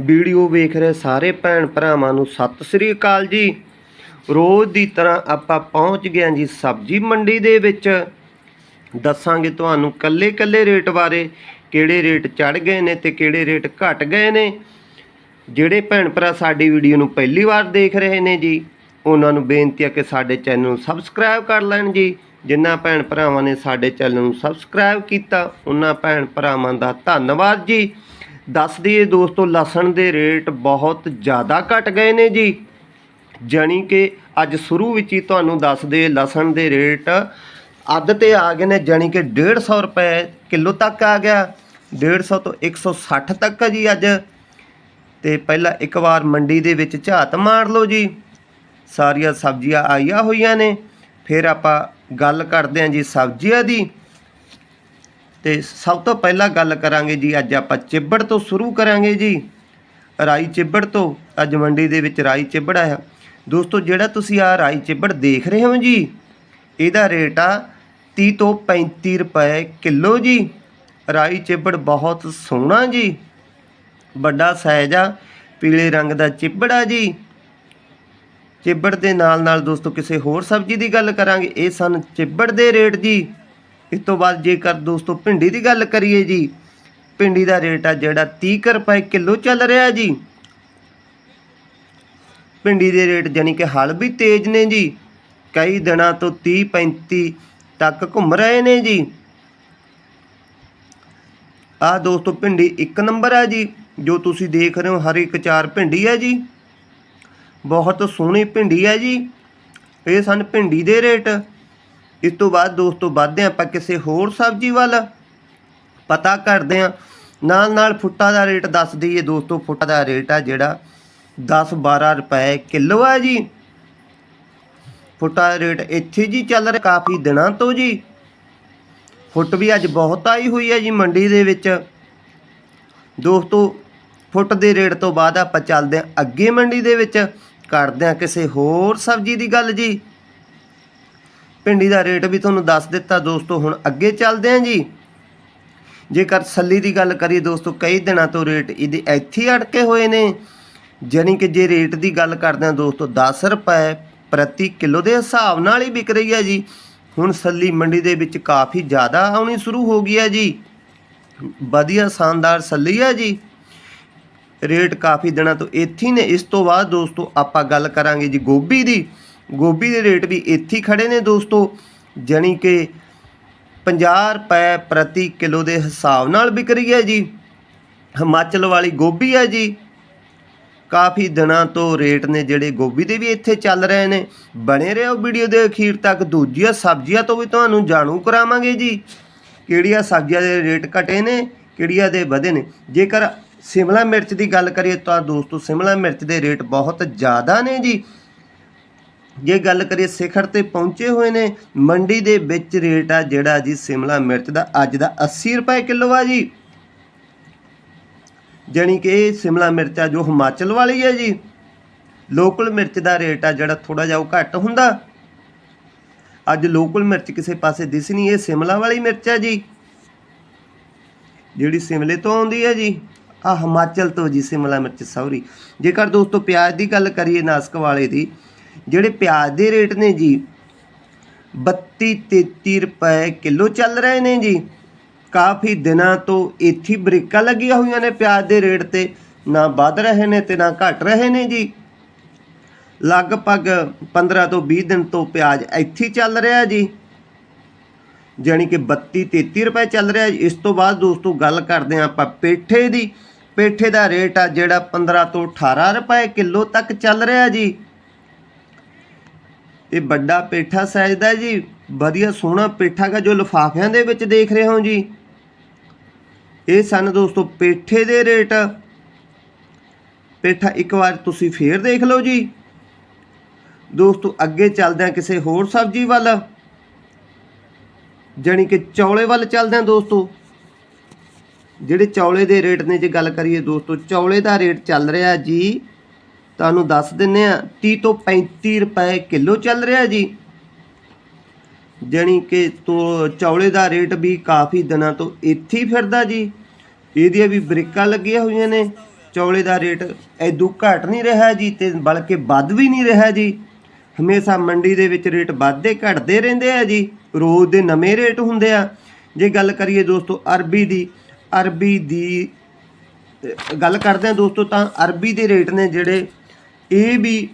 Video ਵੇਖ ਰਹੇ ਸਾਰੇ ਭੈਣ ਭਰਾਵਾਂ ਨੂੰ ਸਤਿ ਸ੍ਰੀ ਅਕਾਲ ਜੀ। ਰੋਜ਼ ਦੀ ਤਰ੍ਹਾਂ ਆਪਾਂ ਪਹੁੰਚ ਗਏ ਜੀ ਸਬਜ਼ੀ ਮੰਡੀ ਦੇ ਵਿੱਚ। ਦੱਸਾਂਗੇ ਤੁਹਾਨੂੰ ਕੱਲੇ ਕੱਲੇ ਰੇਟ ਬਾਰੇ, ਕਿਹੜੇ ਰੇਟ ਚੜ ਗਏ ਨੇ ਤੇ ਕਿਹੜੇ ਰੇਟ ਘਟ ਗਏ ਨੇ। ਜਿਹੜੇ ਭੈਣ ਭਰਾ ਸਾਡੀ ਵੀਡੀਓ ਨੂੰ ਪਹਿਲੀ ਵਾਰ ਦੇਖ ਰਹੇ ਨੇ ਜੀ, ਉਹਨਾਂ ਨੂੰ ਬੇਨਤੀ ਹੈ ਕਿ ਸਾਡੇ ਚੈਨਲ ਨੂੰ ਸਬਸਕ੍ਰਾਈਬ ਕਰ ਲੈਣ ਜੀ। ਜਿਨ੍ਹਾਂ ਭੈਣ ਭਰਾਵਾਂ ਨੇ ਸਾਡੇ ਚੈਨਲ ਨੂੰ ਸਬਸਕ੍ਰਾਈਬ ਕੀਤਾ, ਉਹਨਾਂ ਭੈਣ ਭਰਾਵਾਂ ਦਾ ਧੰਨਵਾਦ ਜੀ। ਦੱਸ ਦਈਏ ਦੋਸਤੋ, ਲਸਣ ਦੇ ਰੇਟ ਬਹੁਤ ਜ਼ਿਆਦਾ ਘਟ ਗਏ ਨੇ ਜੀ। ਜਾਣੀ ਕਿ ਅੱਜ ਸ਼ੁਰੂ ਵਿੱਚ ਹੀ ਤੁਹਾਨੂੰ ਦੱਸ ਦੇ ਲਸਣ ਦੇ ਰੇਟ ਅੱਧ ਤੇ ਆ ਗਏ ਨੇ, ਜਾਣੀ ਕਿ 150 ਰੁਪਏ ਕਿਲੋ ਤੱਕ ਆ ਗਿਆ। 150 ਤੋਂ 160 ਤੱਕ ਆ ਜੀ ਅੱਜ। ਤੇ ਪਹਿਲਾਂ ਇੱਕ ਵਾਰ ਮੰਡੀ ਦੇ ਵਿੱਚ ਝਾਤ ਮਾਰ ਲਓ ਜੀ। ਸਾਰੀਆਂ ਸਬਜ਼ੀਆਂ ਆਈਆਂ ਹੋਈਆਂ ਨੇ। ਫਿਰ ਆਪਾਂ ਗੱਲ ਕਰਦੇ ਹਾਂ ਜੀ ਸਬਜ਼ੀਆਂ ਦੀ। ਤੇ ਸਭ ਤੋਂ ਪਹਿਲਾਂ ਗੱਲ ਕਰਾਂਗੇ ਜੀ, ਅੱਜ ਆਪਾਂ ਚਿੱਬੜ ਤੋਂ ਸ਼ੁਰੂ ਕਰਾਂਗੇ ਜੀ। ਰਾਈ ਚਿੱਬੜ ਤੋਂ, ਅੱਜ ਮੰਡੀ ਦੇ ਵਿੱਚ ਰਾਈ ਚਿੱਬੜ ਆਇਆ। ਦੋਸਤੋ, ਜਿਹੜਾ ਤੁਸੀਂ ਆ ਰਾਈ ਚਿੱਬੜ ਦੇਖ ਰਹੇ ਹੋ ਜੀ, ਇਹਦਾ ਰੇਟ ਆ 30 ਤੋਂ 35 ਰੁਪਏ ਕਿਲੋ ਜੀ। ਰਾਈ ਚਿੱਬੜ ਬਹੁਤ ਸੋਹਣਾ ਜੀ, ਵੱਡਾ ਸਾਈਜ਼ ਆ, ਪੀਲੇ ਰੰਗ ਦਾ ਚਿੱਬੜ ਆ ਜੀ। ਚਿੱਬੜ ਦੇ ਨਾਲ ਨਾਲ ਦੋਸਤੋ, ਕਿਸੇ ਹੋਰ ਸਬਜ਼ੀ ਦੀ ਗੱਲ ਕਰਾਂਗੇ, ਇਹ ਸਨ ਚਿੱਬੜ ਦੇ ਰੇਟ ਜੀ। ਇਸ ਤੋਂ ਬਾਅਦ ਜੇਕਰ ਦੋਸਤੋ ਭਿੰਡੀ ਦੀ ਗੱਲ ਕਰੀਏ ਜੀ, ਭਿੰਡੀ ਦਾ ਰੇਟ ਆ ਜਿਹੜਾ 30 ਕੁ ਰੁਪਏ ਕਿਲੋ ਚੱਲ ਰਿਹਾ ਜੀ। ਭਿੰਡੀ ਦੇ ਰੇਟ ਜਾਨੀ ਕਿ ਹਲ ਵੀ ਤੇਜ਼ ਨੇ ਜੀ। ਕਈ ਦਿਨਾਂ ਤੋਂ 30 35 ਤੱਕ ਘੁੰਮ ਰਹੇ ਨੇ ਜੀ। ਆ ਦੋਸਤੋ ਭਿੰਡੀ ਇੱਕ ਨੰਬਰ ਆ ਜੀ, ਜੋ ਤੁਸੀਂ ਦੇਖ ਰਹੇ ਹੋ, ਹਰ ਇੱਕ ਚਾਰ ਭਿੰਡੀ ਹੈ ਜੀ। ਬਹੁਤ ਸੋਹਣੀ ਭਿੰਡੀ ਹੈ ਜੀ। ਇਹ ਸਨ ਭਿੰਡੀ ਦੇ ਰੇਟ। ਇਸ ਤੋਂ ਬਾਅਦ ਦੋਸਤੋ ਵੱਧਦੇ ਹਾਂ ਆਪਾਂ ਕਿਸੇ ਹੋਰ ਸਬਜ਼ੀ ਵੱਲ। ਪਤਾ ਕਰਦੇ ਹਾਂ। ਨਾਲ ਨਾਲ ਫੁੱਟਾ ਦਾ ਰੇਟ ਦੱਸ ਦਈਏ ਦੋਸਤੋ, ਫੁੱਟ ਦਾ ਰੇਟ ਆ ਜਿਹੜਾ 10 12 ਰੁਪਏ ਕਿਲੋ ਆ ਜੀ। ਫੁੱਟਾ ਦਾ ਰੇਟ ਇੱਥੇ ਜੀ ਚੱਲ ਰਿਹਾ ਕਾਫੀ ਦਿਨਾਂ ਤੋਂ ਜੀ। ਫੁੱਟ ਵੀ ਅੱਜ ਬਹੁਤ ਆਈ ਹੋਈ ਹੈ ਜੀ ਮੰਡੀ ਦੇ ਵਿੱਚ। ਦੋਸਤੋ, ਫੁੱਟ ਦੇ ਰੇਟ ਤੋਂ ਬਾਅਦ ਆਪਾਂ ਚੱਲਦੇ ਹਾਂ ਅੱਗੇ ਮੰਡੀ ਦੇ ਵਿੱਚ। ਕਰਦੇ ਹਾਂ ਕਿਸੇ ਹੋਰ ਸਬਜ਼ੀ ਦੀ ਗੱਲ ਜੀ। ਭਿੰਡੀ ਦਾ ਰੇਟ ਵੀ ਤੁਹਾਨੂੰ ਦੱਸ ਦਿੱਤਾ ਦੋਸਤੋ, ਹੁਣ ਅੱਗੇ ਚੱਲਦੇ ਹਾਂ ਜੀ। ਜੇਕਰ ਸੱਲੀ ਦੀ ਗੱਲ ਕਰੀਏ ਦੋਸਤੋ, ਕਈ ਦਿਨਾਂ ਤੋਂ ਰੇਟ ਇਹਦੇ ਇੱਥੇ ਅੜਕੇ ਹੋਏ ਨੇ। ਜਾਣੀ ਕਿ ਜੇ ਰੇਟ ਦੀ ਗੱਲ ਕਰਦੇ ਹਾਂ ਦੋਸਤੋ 10 ਰੁਪਏ ਪ੍ਰਤੀ ਕਿਲੋ ਦੇ ਹਿਸਾਬ ਨਾਲ ਹੀ ਵਿਕ ਰਹੀ ਹੈ ਜੀ। ਹੁਣ ਸੱਲੀ ਮੰਡੀ ਦੇ ਵਿੱਚ ਕਾਫੀ ਜ਼ਿਆਦਾ ਆਉਣੀ ਸ਼ੁਰੂ ਹੋ ਗਈ ਹੈ ਜੀ। ਵਧੀਆ ਸ਼ਾਨਦਾਰ ਸੱਲੀ ਹੈ ਜੀ। ਰੇਟ ਕਾਫੀ ਦਿਨਾਂ ਤੋਂ ਇੱਥੇ ਨੇ। ਇਸ ਤੋਂ ਬਾਅਦ ਦੋਸਤੋ, ਆਪਾਂ ਗੱਲ ਕਰਾਂਗੇ ਜੀ ਗੋਭੀ ਦੀ। ਗੋਭੀ ਦੇ ਰੇਟ ਵੀ ਇੱਥੇ ਹੀ ਖੜੇ ਨੇ ਦੋਸਤੋ, ਜਾਣੀ ਕਿ 50 ਰੁਪਏ ਪ੍ਰਤੀ ਕਿਲੋ ਦੇ ਹਿਸਾਬ ਨਾਲ ਵਿਕ ਰਹੀ ਹੈ ਜੀ। ਹਿਮਾਚਲ ਵਾਲੀ ਗੋਭੀ ਹੈ ਜੀ। ਕਾਫੀ ਦਿਨਾਂ ਤੋਂ ਰੇਟ ਨੇ ਜਿਹੜੇ ਗੋਭੀ ਦੇ ਵੀ ਇੱਥੇ ਚੱਲ ਰਹੇ ਨੇ। ਬਣੇ ਰਹੋ ਵੀਡੀਓ ਦੇ ਅਖੀਰ ਤੱਕ, ਦੂਜੀਆਂ ਸਬਜ਼ੀਆਂ ਤੋਂ ਵੀ ਤੁਹਾਨੂੰ ਜਾਣੂ ਕਰਾਵਾਂਗੇ ਜੀ। ਕਿਹੜੀਆਂ ਸਬਜ਼ੀਆਂ ਦੇ ਰੇਟ ਘਟੇ ਨੇ, ਕਿਹੜੀਆਂ ਦੇ ਵਧੇ ਨੇ। ਜੇਕਰ ਸਿਮਲਾ ਮਿਰਚ ਦੀ ਗੱਲ ਕਰੀਏ ਤਾਂ ਦੋਸਤੋ, ਸਿਮਲਾ ਮਿਰਚ ਦੇ ਰੇਟ ਬਹੁਤ ਜ਼ਿਆਦਾ ਨੇ ਜੀ। ਜੇ ਗੱਲ ਕਰੀਏ ਸਿਖਰ ਤੇ ਪਹੁੰਚੇ ਹੋਏ ਨੇ, ਮੰਡੀ ਦੇ ਵਿੱਚ ਰੇਟ ਆ ਜਿਹੜਾ ਜੀ ਸਿਮਲਾ ਮਿਰਚ ਦਾ, ਅੱਜ ਦਾ 80 ਰੁਪਏ ਕਿਲੋ ਆ ਜੀ। ਜਾਣੀ ਕਿ ਇਹ ਸਿਮਲਾ ਮਿਰਚ ਆ ਜੋ ਹਿਮਾਚਲ ਵਾਲੀ ਹੈ ਜੀ। ਲੋਕਲ ਮਿਰਚ ਦਾ ਰੇਟ ਆ ਜਿਹੜਾ ਥੋੜਾ ਜਿਹਾ ਉਹ ਘੱਟ ਹੁੰਦਾ। ਅੱਜ ਲੋਕਲ ਮਿਰਚ ਕਿਸੇ ਪਾਸੇ ਦਿਸ ਨਹੀਂ, ਇਹ ਸਿਮਲਾ ਵਾਲੀ ਮਿਰਚ ਹੈ ਜੀ। ਜਿਹੜੀ ਸਿਮਲੇ ਤੋਂ ਆਉਂਦੀ ਹੈ ਜੀ ਆ ਹਿਮਾਚਲ ਤੋਂ ਜੀ ਸਿਮਲਾ ਮਿਰਚ ਸੌਰੀ। ਜੇਕਰ ਦੋਸਤੋ ਪਿਆਜ਼ ਦੀ ਗੱਲ ਕਰੀਏ, ਨਾਸਕ ਵਾਲੇ ਦੀ ਜਿਹੜੇ ਪਿਆਜ਼ ਦੇ ਰੇਟ ਨੇ ਜੀ 32 33 ਰੁਪਏ ਕਿਲੋ ਚੱਲ ਰਹੇ ਨੇ ਜੀ। ਕਾਫੀ ਦਿਨਾਂ ਤੋਂ ਇੱਥੇ ਬ੍ਰੇਕਾਂ ਲੱਗੀਆਂ ਹੋਈਆਂ ਨੇ ਪਿਆਜ਼ ਦੇ ਰੇਟ ਤੇ, ਨਾ ਵੱਧ ਰਹੇ ਨੇ ਤੇ ਨਾ ਘਟ ਰਹੇ ਨੇ ਜੀ। ਲਗਭਗ 15 ਤੋਂ 20 ਦਿਨ ਤੋਂ ਪਿਆਜ਼ ਇੱਥੇ ਚੱਲ ਰਿਹਾ ਜੀ। ਜਾਣੀ ਕਿ 32 33 ਰੁਪਏ ਚੱਲ ਰਿਹਾ ਜੀ। ਇਸ ਤੋਂ ਬਾਅਦ ਦੋਸਤੋ ਗੱਲ ਕਰਦੇ ਹਾਂ ਆਪਾਂ ਪੇਠੇ ਦੀ। ਪੇਠੇ ਦਾ ਰੇਟ ਆ ਜਿਹੜਾ 15 ਤੋਂ 18 ਰੁਪਏ ਕਿਲੋ ਤੱਕ ਚੱਲ ਰਿਹਾ ਜੀ। ਇਹ ਵੱਡਾ ਪੇਠਾ ਸਜਦਾ ਜੀ। ਵਧੀਆ ਸੋਹਣਾ ਪੇਠਾ ਦਾ ਜੋ ਲਿਫਾਫਿਆਂ ਦੇ ਵਿੱਚ ਦੇਖ ਰਹੇ ਹੋ ਜੀ। ਇਹ ਸਨ ਦੋਸਤੋ ਪੇਠੇ ਦੇ ਰੇਟ। ਪੇਠਾ ਇੱਕ ਵਾਰ ਤੁਸੀਂ ਫੇਰ ਦੇਖ ਲਓ ਜੀ। ਦੋਸਤੋ ਅੱਗੇ ਚੱਲਦੇ ਹਾਂ ਕਿਸੇ ਹੋਰ ਸਬਜ਼ੀ ਵੱਲ। ਜਾਣੀ ਕਿ ਚੌਲੇ ਵੱਲ ਚੱਲਦੇ ਹਾਂ ਦੋਸਤੋ। ਜਿਹੜੇ ਚੌਲੇ ਦੇ ਰੇਟ ਨੇ ਜੇ ਗੱਲ ਕਰੀਏ ਦੋਸਤੋ, ਚੌਲੇ ਦਾ ਰੇਟ ਚੱਲ ਰਿਹਾ ਜੀ ਤੁਹਾਨੂੰ ਦੱਸ ਦਿੰਨੇ ਆ 30 ਤੋਂ 35 ਰੁਪਏ ਕਿਲੋ ਚੱਲ ਰਿਹਾ ਜੀ। ਜਾਣੀ ਕਿ ਤੋ ਚੌਲੇ ਦਾ ਰੇਟ ਵੀ ਕਾਫੀ ਦਿਨਾਂ ਤੋਂ ਇੱਥੇ ਹੀ ਫਿਰਦਾ ਜੀ। ਇਹਦੀਆਂ ਵੀ ਬ੍ਰੇਕਾਂ ਲੱਗੀਆਂ ਹੋਈਆਂ ਨੇ। ਚੌਲੇ ਦਾ ਰੇਟ ਐਦੂ ਘਟ ਨਹੀਂ ਰਿਹਾ ਜੀ ਤੇ ਬਲਕਿ ਵੱਧ ਵੀ ਨਹੀਂ ਰਿਹਾ ਜੀ। ਹਮੇਸ਼ਾ ਮੰਡੀ ਦੇ ਵਿੱਚ ਰੇਟ ਵੱਧਦੇ ਘਟਦੇ ਰਹਿੰਦੇ ਆ ਜੀ। ਰੋਜ਼ ਦੇ ਨਵੇਂ ਰੇਟ ਹੁੰਦੇ ਆ। ਜੇ ਗੱਲ ਕਰੀਏ ਦੋਸਤੋ ਅਰਬੀ ਦੀ ਅਰਬੀ ਦੀ ਗੱਲ ਕਰਦੇ ਆ ਦੋਸਤੋ ਤਾਂ ਅਰਬੀ ਦੇ ਰੇਟ ਨੇ ਜਿਹੜੇ ਇਹ ਵੀ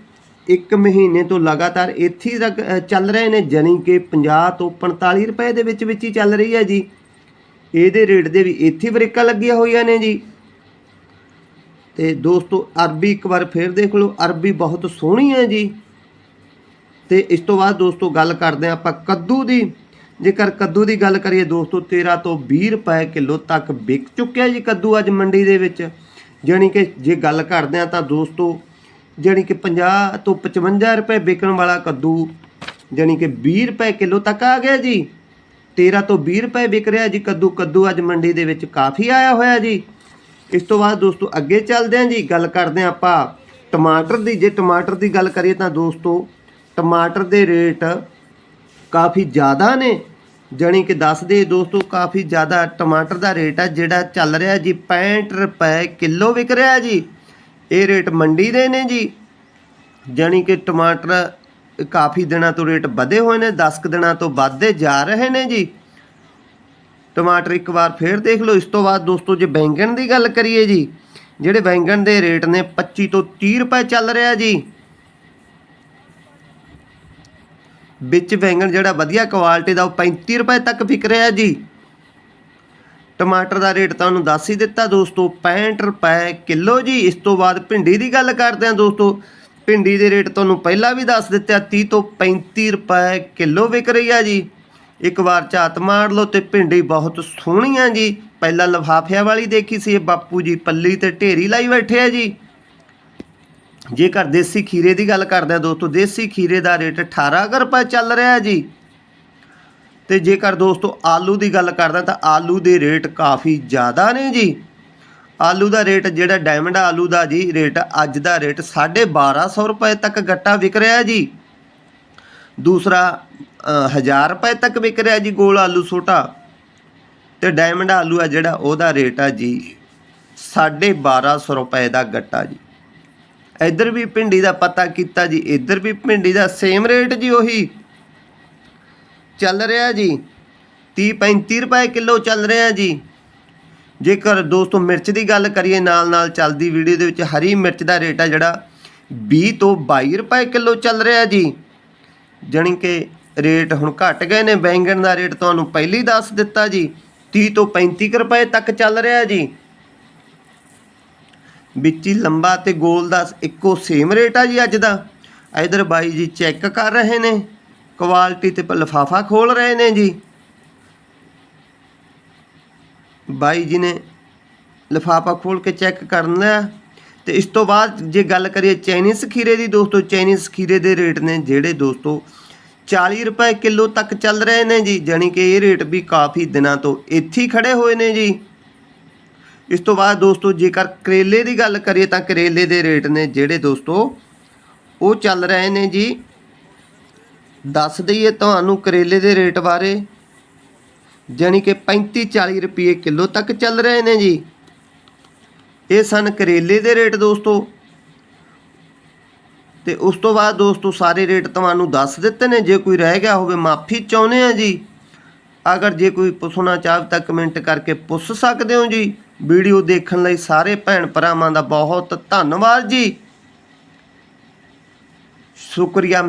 ਇੱਕ ਮਹੀਨੇ ਤੋਂ ਲਗਾਤਾਰ ਇੱਥੇ ਹੀ ਤੱਕ ਚੱਲ ਰਹੇ ਨੇ, ਜਾਣੀ ਕਿ 50 ਤੋਂ 45 ਰੁਪਏ ਦੇ ਵਿੱਚ ਵਿੱਚ ਹੀ ਚੱਲ ਰਹੀ ਹੈ ਜੀ। ਇਹਦੇ ਰੇਟ ਦੇ ਵੀ ਇੱਥੇ ਬ੍ਰੇਕਾਂ ਲੱਗੀਆਂ ਹੋਈਆਂ ਨੇ ਜੀ। ਤੇ ਦੋਸਤੋ, ਅਰਬੀ ਇੱਕ ਵਾਰ ਫੇਰ ਦੇਖ ਲਓ, ਅਰਬੀ ਬਹੁਤ ਸੋਹਣੀ ਹੈ ਜੀ। ਤੇ ਇਸ ਤੋਂ ਬਾਅਦ ਦੋਸਤੋ, ਗੱਲ ਕਰਦੇ ਹਾਂ ਆਪਾਂ ਕੱਦੂ ਦੀ। ਜੇਕਰ ਕੱਦੂ ਦੀ ਗੱਲ ਕਰੀਏ ਦੋਸਤੋ 13 ਤੋਂ 20 ਰੁਪਏ ਕਿਲੋ ਤੱਕ ਵਿਕ ਚੁੱਕਿਆ ਜੀ ਕੱਦੂ ਅੱਜ ਮੰਡੀ ਦੇ ਵਿੱਚ। ਜਾਣੀ ਕਿ ਜੇ ਗੱਲ ਕਰਦੇ ਹਾਂ ਤਾਂ ਦੋਸਤੋ ਜਾਣੀ ਕਿ 50 ਤੋਂ 55 ਰੁਪਏ ਵਿਕਣ ਵਾਲਾ ਕੱਦੂ, ਜਾਣੀ ਕਿ 20 ਰੁਪਏ ਕਿਲੋ ਤੱਕ ਆ ਗਿਆ ਜੀ। 13 ਤੋਂ 20 ਰੁਪਏ ਵਿਕ ਰਿਹਾ ਜੀ ਕੱਦੂ। ਕੱਦੂ ਅੱਜ ਮੰਡੀ ਦੇ ਵਿੱਚ ਕਾਫੀ ਆਇਆ ਹੋਇਆ ਜੀ। ਇਸ ਤੋਂ ਬਾਅਦ ਦੋਸਤੋ ਅੱਗੇ ਚੱਲਦੇ ਹਾਂ ਜੀ, ਗੱਲ ਕਰਦੇ ਹਾਂ ਆਪਾਂ ਟਮਾਟਰ ਦੀ। ਜੇ ਟਮਾਟਰ ਦੀ ਗੱਲ ਕਰੀਏ ਤਾਂ ਦੋਸਤੋ ਟਮਾਟਰ ਦੇ ਰੇਟ ਕਾਫੀ ਜ਼ਿਆਦਾ ਨੇ। ਜਾਣੀ ਕਿ ਦੱਸਦੇ ਦੋਸਤੋ ਕਾਫੀ ਜ਼ਿਆਦਾ ਟਮਾਟਰ ਦਾ ਰੇਟ ਹੈ ਜਿਹੜਾ ਚੱਲ ਰਿਹਾ ਜੀ 65 ਰੁਪਏ ਕਿਲੋ ਵਿਕ ਰਿਹਾ ਜੀ। ਇਹ ਰੇਟ ਮੰਡੀ ਦੇ ਨੇ ਜੀ। ਜਾਣੀ ਕਿ ਟਮਾਟਰ ਕਾਫੀ ਦਿਨਾਂ ਤੋਂ ਰੇਟ ਵਧੇ ਹੋਏ ਨੇ 10 ਕੁ ਦਿਨਾਂ ਤੋਂ ਵੱਧਦੇ ਜਾ ਰਹੇ ਨੇ ਜੀ। ਟਮਾਟਰ ਇੱਕ ਵਾਰ ਫੇਰ ਦੇਖ ਲਓ, ਇਸ ਤੋਂ ਬਾਅਦ ਦੋਸਤੋ ਜੇ ਬੈਂਗਣ ਦੀ ਗੱਲ ਕਰੀਏ ਜੀ, ਜਿਹੜੇ ਬੈਂਗਣ ਦੇ ਰੇਟ ਨੇ 25 ਤੋਂ 30 ਰੁਪਏ ਚੱਲ ਰਿਹਾ ਜੀ। ਵਿੱਚ ਬੈਂਗਣ ਜਿਹੜਾ ਵਧੀਆ ਕੁਆਲਿਟੀ ਦਾ ਉਹ 35 ਰੁਪਏ ਤੱਕ ਵਿਕ ਰਿਹਾ ਜੀ। ਟਮਾਟਰ ਦਾ ਰੇਟ ਤੁਹਾਨੂੰ ਦੱਸ ਹੀ ਦਿੱਤਾ ਦੋਸਤੋ 65 ਰੁਪਏ ਕਿਲੋ ਜੀ। ਇਸ ਤੋਂ ਬਾਅਦ ਭਿੰਡੀ ਦੀ ਗੱਲ ਕਰਦੇ ਹਾਂ ਦੋਸਤੋ। ਭਿੰਡੀ ਦੇ ਰੇਟ ਤੁਹਾਨੂੰ ਪਹਿਲਾਂ ਵੀ ਦੱਸ ਦਿੱਤਾ ਆ 30 ਤੋਂ 35 ਰੁਪਏ ਕਿਲੋ ਵਿਕ ਰਹੀ ਆ ਜੀ। ਇੱਕ ਵਾਰ ਝਾਤ ਮਾਰ ਲਓ ਤੇ ਭਿੰਡੀ ਬਹੁਤ ਸੋਹਣੀ ਆ ਜੀ। ਪਹਿਲਾਂ ਲਫਾਫਿਆਂ ਵਾਲੀ ਦੇਖੀ ਸੀ, ਇਹ ਬਾਪੂ ਜੀ ਪੱਲੀ ਤੇ ਢੇਰੀ ਲਾਈ ਬੈਠੇ ਆ ਜੀ। ਜੇਕਰ ਦੇਸੀ ਖੀਰੇ ਦੀ ਗੱਲ ਕਰਦੇ ਆ ਦੋਸਤੋ, ਦੇਸੀ ਖੀਰੇ ਦਾ ਰੇਟ 18 ਕੁ ਰੁਪਏ ਚੱਲ ਰਿਹਾ ਜੀ। ਤੇ ਜੇਕਰ ਦੋਸਤੋ ਆਲੂ ਦੀ ਗੱਲ ਕਰਦਾ ਤਾਂ ਆਲੂ ਦੇ ਰੇਟ ਕਾਫੀ ਜ਼ਿਆਦਾ ਨੇ ਜੀ। ਆਲੂ ਦਾ ਰੇਟ ਜਿਹੜਾ ਡਾਇਮੰਡ ਆਲੂ ਦਾ ਜੀ, ਰੇਟ ਅੱਜ ਦਾ ਰੇਟ 1250 ਰੁਪਏ ਤੱਕ ਗੱਟਾ ਵਿਕ ਰਿਹਾ ਜੀ। ਦੂਸਰਾ 1000 ਰੁਪਏ ਤੱਕ ਵਿਕ ਰਿਹਾ ਜੀ ਗੋਲ ਆਲੂ ਛੋਟਾ ਤੇ ਡਾਇਮੰਡ ਆਲੂ ਆ ਜਿਹੜਾ, ਉਹਦਾ ਰੇਟ ਆ ਜੀ 1250 ਰੁਪਏ ਦਾ ਗੱਟਾ ਜੀ। ਇੱਧਰ ਵੀ ਭਿੰਡੀ ਦਾ ਪਤਾ ਕੀਤਾ ਜੀ, ਇੱਧਰ ਵੀ ਭਿੰਡੀ ਦਾ ਸੇਮ ਰੇਟ ਜੀ ਉਹੀ। ਚੱਲ ਰਿਹਾ ਜੀ। 30 35 ਰੁਪਏ ਕਿਲੋ ਚੱਲ ਰਿਹਾ ਜੀ। ਜੇਕਰ ਦੋਸਤੋ ਮਿਰਚ ਦੀ ਗੱਲ ਕਰੀਏ ਨਾਲ ਨਾਲ ਚੱਲਦੀ ਵੀਡੀਓ ਦੇ ਵਿੱਚ ਹਰੀ ਮਿਰਚ ਦਾ ਰੇਟ ਆ ਜਿਹੜਾ 20 ਤੋਂ 22 ਰੁਪਏ ਕਿਲੋ ਚੱਲ ਰਿਹਾ ਜੀ। ਜਾਣੀ ਕਿ ਰੇਟ ਹੁਣ ਘਟ ਗਏ ਨੇ, ਬੈਂਗਣ ਦਾ ਰੇਟ ਤੁਹਾਨੂੰ ਪਹਿਲੀ ਦੱਸ ਦਿੱਤਾ ਜੀ। 30 ਤੋਂ 35 ਕੁ ਰੁਪਏ ਤੱਕ ਚੱਲ ਰਿਹਾ ਜੀ। ਵਿੱਚ ਹੀ ਲੰਬਾ ਤੇ ਗੋਲ ਦਾ ਇੱਕੋ ਸੇਮ ਰੇਟ ਆ ਜੀ ਅੱਜ ਦਾ। ਇਧਰ ਬਾਈ ਜੀ ਚੈੱਕ ਕਰ ਰਹੇ ਨੇ। ਕੁਆਲਿਟੀ ਤੇ ਲਫਾਫਾ ਖੋਲ ਰਹੇ ਨੇ ਜੀ। ਬਾਈ ਜੀ ਨੇ ਲਫਾਫਾ ਖੋਲ ਕੇ ਚੈੱਕ ਕਰਨਾ ਤੇ ਇਸ ਤੋਂ ਬਾਅਦ ਜੇ ਗੱਲ ਕਰੀਏ ਚਾਈਨੀਜ਼ ਖੀਰੇ ਦੀ, ਦੋਸਤੋ, ਚਾਈਨੀਜ਼ ਖੀਰੇ ਦੇ ਰੇਟ ਨੇ ਜਿਹੜੇ, ਦੋਸਤੋ 40 ਰੁਪਏ ਕਿਲੋ ਤੱਕ ਚੱਲ ਰਹੇ ਨੇ ਜੀ। ਜਾਣੀ ਕਿ ਇਹ ਰੇਟ ਵੀ ਕਾਫੀ ਦਿਨਾਂ ਤੋਂ ਇੱਥੇ ਹੀ ਖੜੇ ਹੋਏ ਨੇ ਜੀ। ਇਸ ਤੋਂ ਬਾਅਦ, ਦੋਸਤੋ, ਜੇਕਰ ਕਰੇਲੇ ਦੀ ਗੱਲ ਕਰੀਏ ਤਾਂ ਕਰੇਲੇ ਦੇ ਰੇਟ ਨੇ ਜਿਹੜੇ, ਦੋਸਤੋ, ਉਹ ਚੱਲ ਰਹੇ ਨੇ ਜੀ। ਦੱਸ ਦਈਏ ਤੁਹਾਨੂੰ ਕਰੇਲੇ ਦੇ ਰੇਟ ਬਾਰੇ। ਜਾਣੀ ਕਿ 35 40 ਰੁਪਏ ਕਿਲੋ ਤੱਕ ਚੱਲ ਰਹੇ ਨੇ ਜੀ। ਇਹ ਸਨ ਕਰੇਲੇ ਦੇ ਰੇਟ ਦੋਸਤੋ। ਤੇ ਉਸ ਤੋਂ ਬਾਅਦ ਦੋਸਤੋ ਸਾਰੇ ਰੇਟ ਤੁਹਾਨੂੰ ਦੱਸ ਦਿੱਤੇ ਨੇ। ਜੇ ਕੋਈ ਰਹਿ ਗਿਆ ਹੋਵੇ ਮਾਫੀ ਚਾਹੁੰਦੇ ਆ ਜੀ। ਅਗਰ ਜੇ ਕੋਈ ਪੁੱਛਣਾ ਚਾਹੇ ਤਾਂ ਕਮੈਂਟ ਕਰਕੇ ਪੁੱਛ ਸਕਦੇ ਹੋ ਜੀ। ਵੀਡੀਓ ਦੇਖਣ ਲਈ ਸਾਰੇ ਭੈਣ ਭਰਾਵਾਂ ਦਾ ਬਹੁਤ ਧੰਨਵਾਦ ਜੀ। ਸ਼ੁਕਰੀਆ।